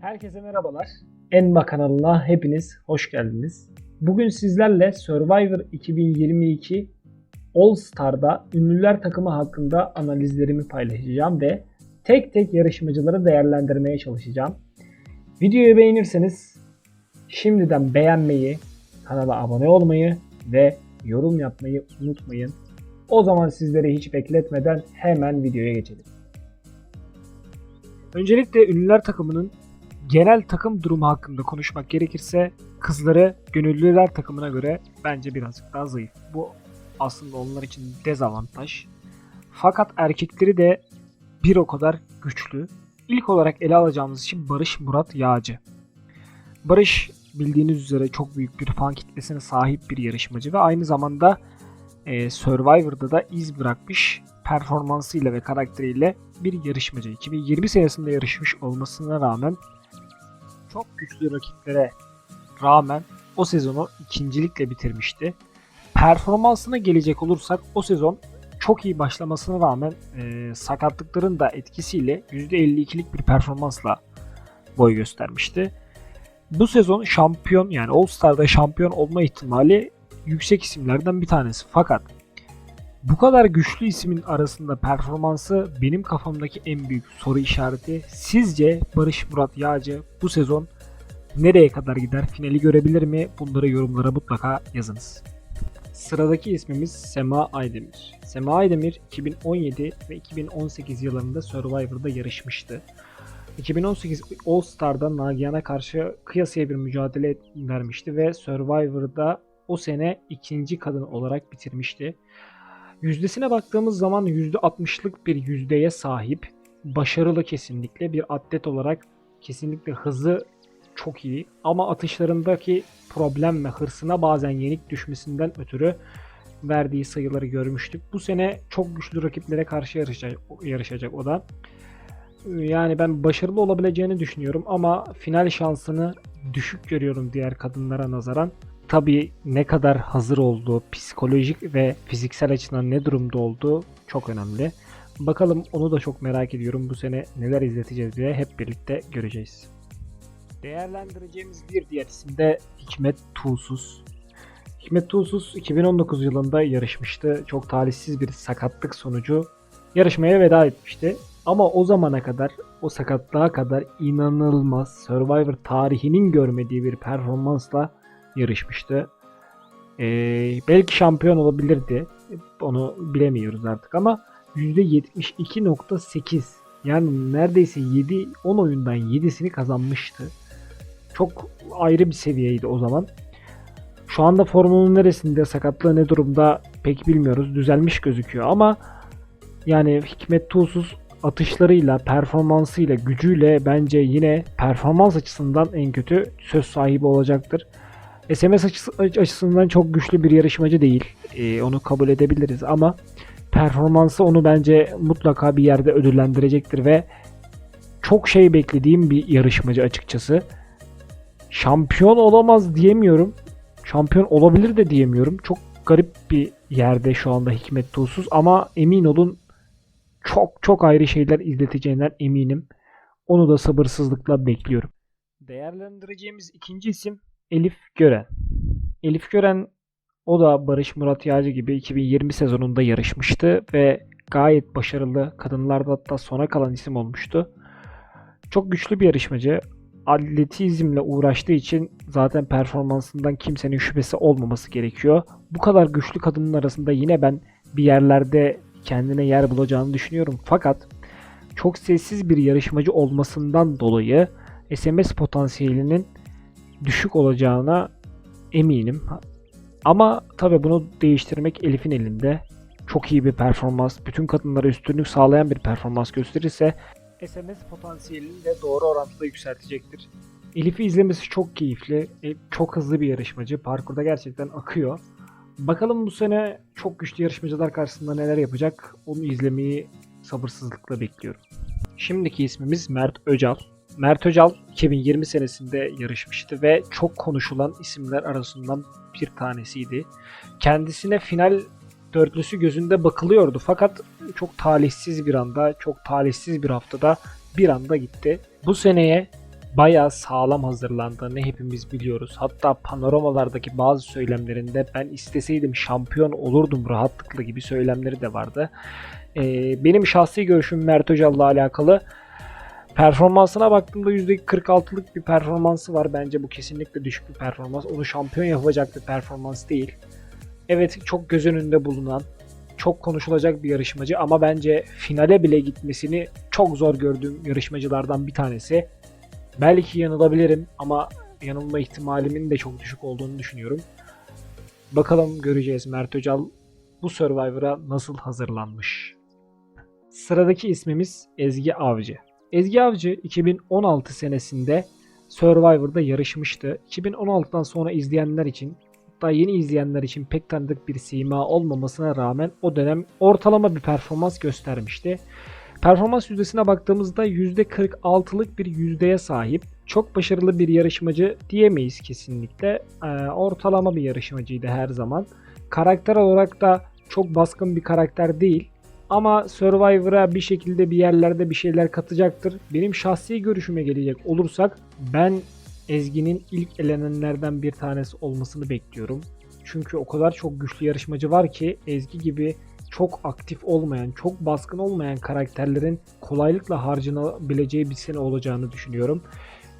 Herkese merhabalar. Enma kanalına hepiniz hoş geldiniz. Bugün sizlerle Survivor 2022 All Star'da ünlüler takımı hakkında analizlerimi paylaşacağım ve tek tek yarışmacıları değerlendirmeye çalışacağım. Videoyu beğenirseniz şimdiden beğenmeyi, kanala abone olmayı ve yorum yapmayı unutmayın. O zaman sizleri hiç bekletmeden hemen videoya geçelim. Öncelikle ünlüler takımının genel takım durumu hakkında konuşmak gerekirse kızları gönüllüler takımına göre bence birazcık daha zayıf. Bu aslında onlar için dezavantaj. Fakat erkekleri de bir o kadar güçlü. İlk olarak ele alacağımız için Barış Murat Yağcı. Barış bildiğiniz üzere çok büyük bir fan kitlesine sahip bir yarışmacı ve aynı zamanda e, Survivor'da da iz bırakmış performansıyla ve karakteriyle bir yarışmacı. 2020 senesinde yarışmış olmasına rağmen çok güçlü rakiplere rağmen o sezonu ikincilikle bitirmişti. Performansına gelecek olursak o sezon çok iyi başlamasına rağmen e, sakatlıkların da etkisiyle %52'lik bir performansla boy göstermişti. Bu sezon şampiyon yani All Star'da şampiyon olma ihtimali yüksek isimlerden bir tanesi. Fakat bu kadar güçlü ismin arasında performansı benim kafamdaki en büyük soru işareti. Sizce Barış Murat Yağcı bu sezon nereye kadar gider? Finali görebilir mi? Bunları yorumlara mutlaka yazınız. Sıradaki ismimiz Sema Aydemir. Sema Aydemir 2017 ve 2018 yıllarında Survivor'da yarışmıştı. 2018 All Star'da Nagihan'a karşı kıyasıya bir mücadele vermişti ve Survivor'da o sene ikinci kadın olarak bitirmişti. Yüzdesine baktığımız zaman %60'lık bir yüzdeye sahip. Başarılı kesinlikle bir atlet olarak kesinlikle hızı çok iyi ama atışlarındaki problem ve hırsına bazen yenik düşmesinden ötürü verdiği sayıları görmüştük. Bu sene çok güçlü rakiplere karşı yarışacak, yarışacak o da. Yani ben başarılı olabileceğini düşünüyorum ama final şansını düşük görüyorum diğer kadınlara nazaran. Tabii ne kadar hazır olduğu, psikolojik ve fiziksel açıdan ne durumda olduğu çok önemli. Bakalım onu da çok merak ediyorum. Bu sene neler izleteceğiz diye hep birlikte göreceğiz. Değerlendireceğimiz bir diğer isim de Hikmet Tuğsuz. Hikmet Tuğsuz 2019 yılında yarışmıştı. Çok talihsiz bir sakatlık sonucu yarışmaya veda etmişti. Ama o zamana kadar, o sakatlığa kadar inanılmaz Survivor tarihinin görmediği bir performansla yarışmıştı. Ee, belki şampiyon olabilirdi. Onu bilemiyoruz artık ama %72.8 yani neredeyse 7 10 oyundan 7'sini kazanmıştı. Çok ayrı bir seviyeydi o zaman. Şu anda formunun neresinde, sakatlığı ne durumda pek bilmiyoruz. Düzelmiş gözüküyor ama yani Hikmet Tuğsuz atışlarıyla, performansıyla, gücüyle bence yine performans açısından en kötü söz sahibi olacaktır. SMS açısı, açısından çok güçlü bir yarışmacı değil. Ee, onu kabul edebiliriz ama performansı onu bence mutlaka bir yerde ödüllendirecektir ve çok şey beklediğim bir yarışmacı açıkçası. Şampiyon olamaz diyemiyorum. Şampiyon olabilir de diyemiyorum. Çok garip bir yerde şu anda Hikmet Tuğsuz ama emin olun çok çok ayrı şeyler izleteceğinden eminim. Onu da sabırsızlıkla bekliyorum. Değerlendireceğimiz ikinci isim Elif Gören. Elif Gören o da Barış Murat Yağcı gibi 2020 sezonunda yarışmıştı ve gayet başarılı. Kadınlarda hatta sona kalan isim olmuştu. Çok güçlü bir yarışmacı. Atletizmle uğraştığı için zaten performansından kimsenin şüphesi olmaması gerekiyor. Bu kadar güçlü kadının arasında yine ben bir yerlerde kendine yer bulacağını düşünüyorum. Fakat çok sessiz bir yarışmacı olmasından dolayı SMS potansiyelinin düşük olacağına eminim. Ama tabi bunu değiştirmek Elif'in elinde. Çok iyi bir performans, bütün kadınlara üstünlük sağlayan bir performans gösterirse SMS potansiyelini de doğru orantıda yükseltecektir. Elif'i izlemesi çok keyifli, e, çok hızlı bir yarışmacı. Parkurda gerçekten akıyor. Bakalım bu sene çok güçlü yarışmacılar karşısında neler yapacak onu izlemeyi sabırsızlıkla bekliyorum. Şimdiki ismimiz Mert Öcal. Mert Öcal 2020 senesinde yarışmıştı ve çok konuşulan isimler arasından bir tanesiydi. Kendisine final dörtlüsü gözünde bakılıyordu fakat çok talihsiz bir anda, çok talihsiz bir haftada bir anda gitti. Bu seneye bayağı sağlam hazırlandığını hepimiz biliyoruz. Hatta panoramalardaki bazı söylemlerinde ben isteseydim şampiyon olurdum rahatlıkla gibi söylemleri de vardı. Ee, benim şahsi görüşüm Mert Özal'la alakalı. Performansına baktığımda %46'lık bir performansı var. Bence bu kesinlikle düşük bir performans. Onu şampiyon yapacak bir performans değil. Evet çok göz önünde bulunan, çok konuşulacak bir yarışmacı ama bence finale bile gitmesini çok zor gördüğüm yarışmacılardan bir tanesi. Belki yanılabilirim ama yanılma ihtimalimin de çok düşük olduğunu düşünüyorum. Bakalım göreceğiz Mert Öcal bu Survivor'a nasıl hazırlanmış. Sıradaki ismimiz Ezgi Avcı. Ezgi Avcı 2016 senesinde Survivor'da yarışmıştı. 2016'dan sonra izleyenler için hatta yeni izleyenler için pek tanıdık bir sima olmamasına rağmen o dönem ortalama bir performans göstermişti. Performans yüzdesine baktığımızda %46'lık bir yüzdeye sahip. Çok başarılı bir yarışmacı diyemeyiz kesinlikle. Ee, ortalama bir yarışmacıydı her zaman. Karakter olarak da çok baskın bir karakter değil. Ama Survivor'a bir şekilde bir yerlerde bir şeyler katacaktır. Benim şahsi görüşüme gelecek olursak ben Ezgi'nin ilk elenenlerden bir tanesi olmasını bekliyorum. Çünkü o kadar çok güçlü yarışmacı var ki Ezgi gibi çok aktif olmayan, çok baskın olmayan karakterlerin kolaylıkla harcanabileceği bir sene olacağını düşünüyorum.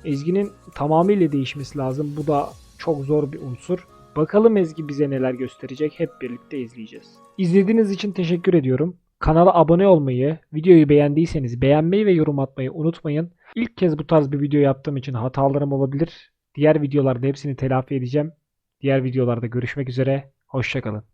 Ezgi'nin tamamıyla değişmesi lazım. Bu da çok zor bir unsur. Bakalım Ezgi bize neler gösterecek hep birlikte izleyeceğiz. İzlediğiniz için teşekkür ediyorum. Kanala abone olmayı, videoyu beğendiyseniz beğenmeyi ve yorum atmayı unutmayın. İlk kez bu tarz bir video yaptığım için hatalarım olabilir. Diğer videolarda hepsini telafi edeceğim. Diğer videolarda görüşmek üzere. Hoşçakalın.